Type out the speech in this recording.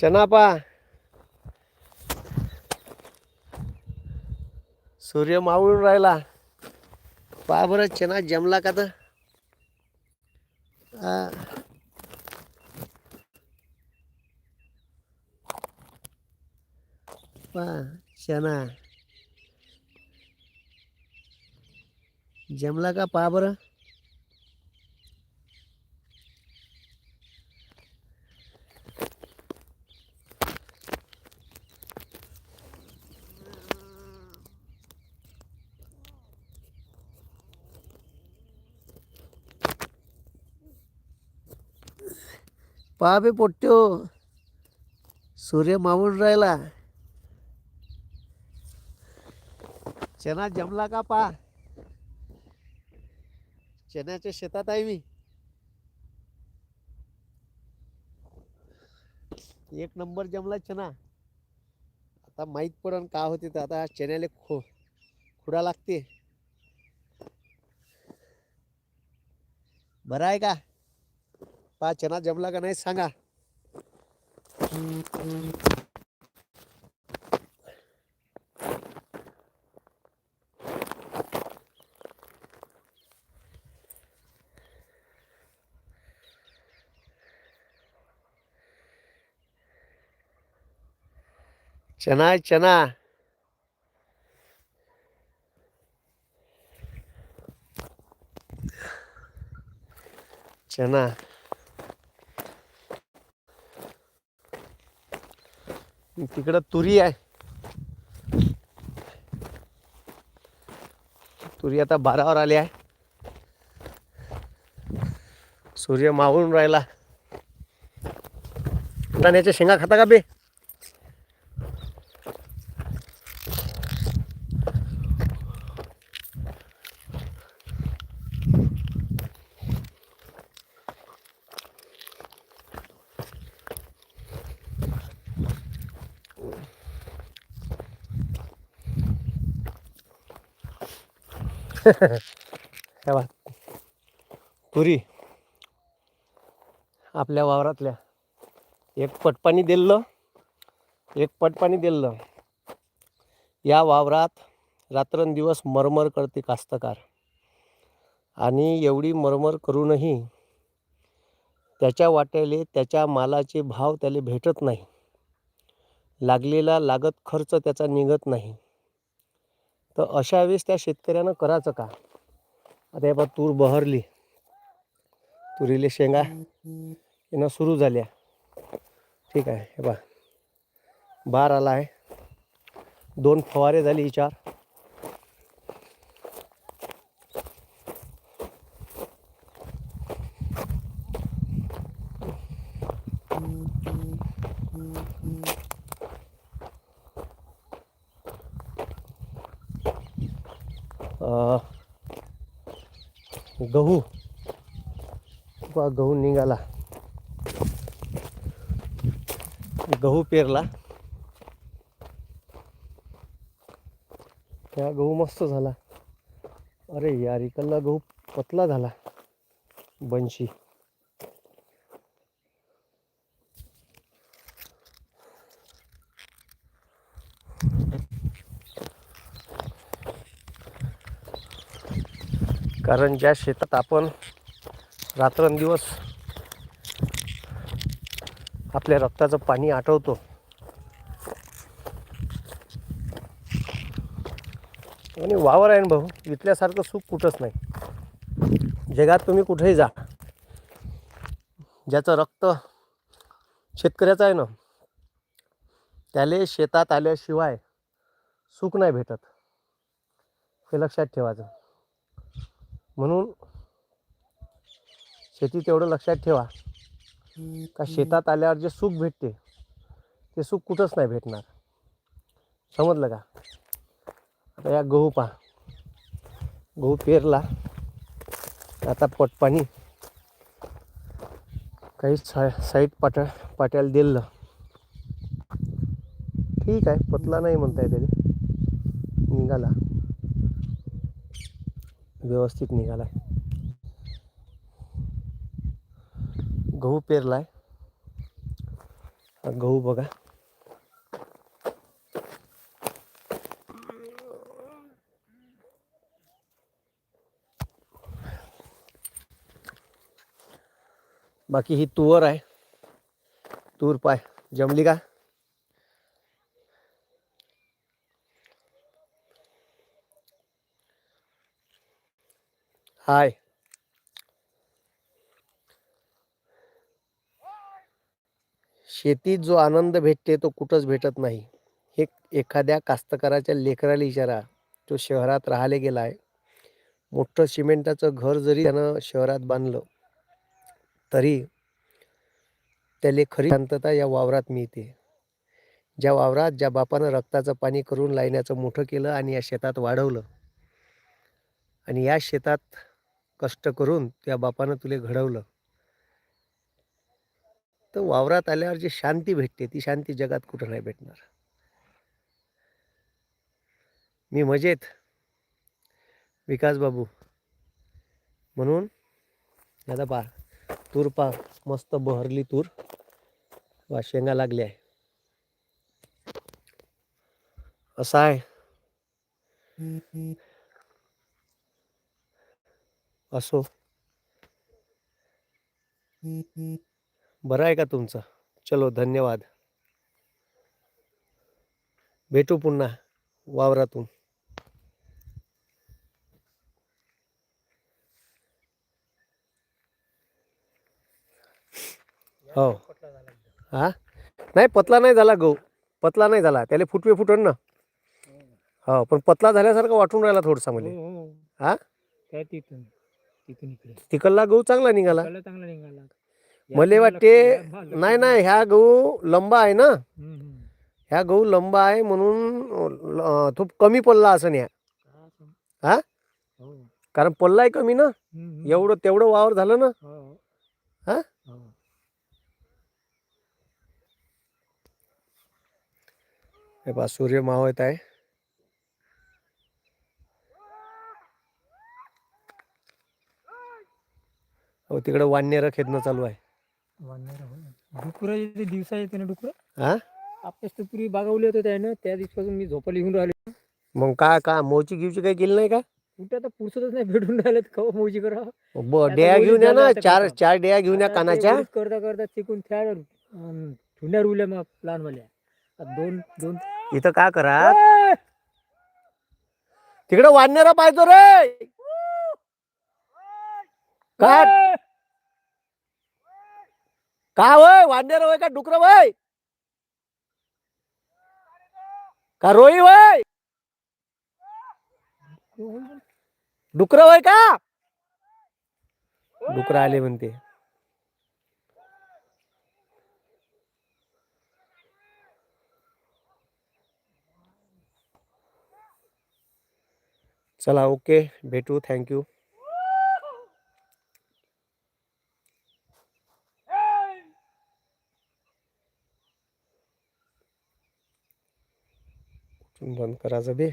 चनापा. सूर्य मावळून राहिला. पा बरं चना जमला का तर? पा चना. जमला का? पा बरं. बे पोट्ट्यो सूर्य मावून राहिला. चना जमला का पा? चण्याच्या शेतात आहे मी. एक नंबर जमला चना. आता माहीत पडन का होते तर आता चण्याले खो खुडा लागते. बरं आहे का? पा चना जमला का नाही सांगा. चना चना. चना. तिकडं तुरी आहे. तुरी आता बारावर आली आहे. सूर्य मावळून राहिला. दाण्याच्या शेंगा खाता का बे? हे बघ. तुरी आपल्या वावरातल्या. एक पटपाणी दिलं एक पटपाणी दिलं या वावरात रात्रंदिवस मरमर करते कास्तकार. आणि एवढी मरमर करूनही त्याच्या वाट्याले त्याच्या मालाचे भाव त्याला भेटत नाही. लागलेला लागत खर्च त्याचा निघत नाही. तर अशा वेळेस त्या शेतकऱ्यानं करायचं का? आता हे बा तूर बहरली. तुरीले शेंगा येणं सुरू झाल्या. ठीक आहे हे बा बार आला आहे. दोन फवारे झाली चार गहू. बा गहू निघाला. गहू पेरला. त्या गहू मस्त झाला. अरे यार इकडला गहू पतला झाला. बनशी. कारण ज्या शेतात आपण रात्रंदिवस आपल्या रक्ताचं पाणी आटवतो आणि वावर आहे ना भाऊ इथल्यासारखं सुख कुठंच नाही. जगात तुम्ही कुठेही जा ज्याचं रक्त शेतकऱ्याचं आहे ना त्याले शेतात आल्याशिवाय सुख नाही भेटत. हे लक्षात ठेवायचं. म्हणून शेती तेवढं लक्षात ठेवा. का शेतात आल्यावर जे सुख भेटते ते सुख कुठंच नाही भेटणार. समजलं का? आता या गहू पहा. गहू पेरला. आता पटपाणी. काही सा साईड पाट्या पाट्याला दिलं. ठीक आहे पतला नाही म्हणता येते निघाला. व्यवस्थित निघाला गहू पेरलाय. आहे गहू बघा. बाकी ही तुवर आहे. तूर पाय. जमली का? हाय. शेतीत जो आनंद भेटते तो कुठंच भेटत नाही. हे एखाद्या कास्तकाराच्या लेकराला इशारा तो शहरात राहायला गेला आहे मोठं सिमेंटाचं घर जरी त्यानं शहरात बांधलं तरी त्याला खरी शांतता या वावरात मिळते. ज्या वावरात ज्या बापानं रक्ताचं पाणी करून लायण्याचं मोठं केलं आणि या शेतात वाढवलं. आणि या शेतात कष्ट करून त्या बापानं तुले घडवलं. तर वावरात आल्यावर जी शांती भेटते ती शांती जगात कुठं नाही भेटणार. मी मजेत. विकास बाबू म्हणून आता पा तूर पा मस्त बहरली तूर. वा शेंगा लागल्या आहे. असं आहे. असो. बरं आहे का तुमचं? चलो धन्यवाद. भेटू पुन्हा वावरातून. हो. हा नाही पतला नाही झाला गहू. पतला नाही झाला. त्याला फुटवे फुटन ना. हो पण पतला झाल्यासारखं वाटून राहिला थोडसा मला हो, हो. हा. काय तिथून? इकडे तिकडला गहू चांगला निघाला चांगला निघाला मले वाटते नाही नाही ह्या गहू लंबा आहे ना. ह्या गहू लंबा आहे म्हणून अं, तो कमी पल्ला असं नाही हा, हा? कारण पल्ला आहे कमी ना हम्म, हम्म. एवढं तेवढं वावर झालं ना हो, हो. हा? हो. हे पहा सूर्य मावळत आहे हो तिकडं वाननेरं खेदणं चालू आहे. वानर. डुकरं येते दिवसा येते ना डुकरं? हा आपल्याच तर पूर्वी बागावले होते त्यानं त्या दिवसापासून मी झोपायला येऊन राहिले. मग काय का मोची गिवची काही केली नाही का? कुठे आता पुरसतच नाही भेटून राहिलेत कवा मौजी करा ब आता डेया घेऊन या ना चार? चार डेया घेऊन या आता ते कानाच्या. करता करता चिकून त्या ठुण्या रुल्या मग लहान वाल्या आता दोन दोन इथं काय करा? ए! तिकडे वाननेरा पाहिजे रे! काय ए! का वय वाननेर वय का डुकर वय का रोई वय डुकर वय का? डुकर आले म्हणते. चला ओके. भेटू. थँक्यू बंद करायचं बे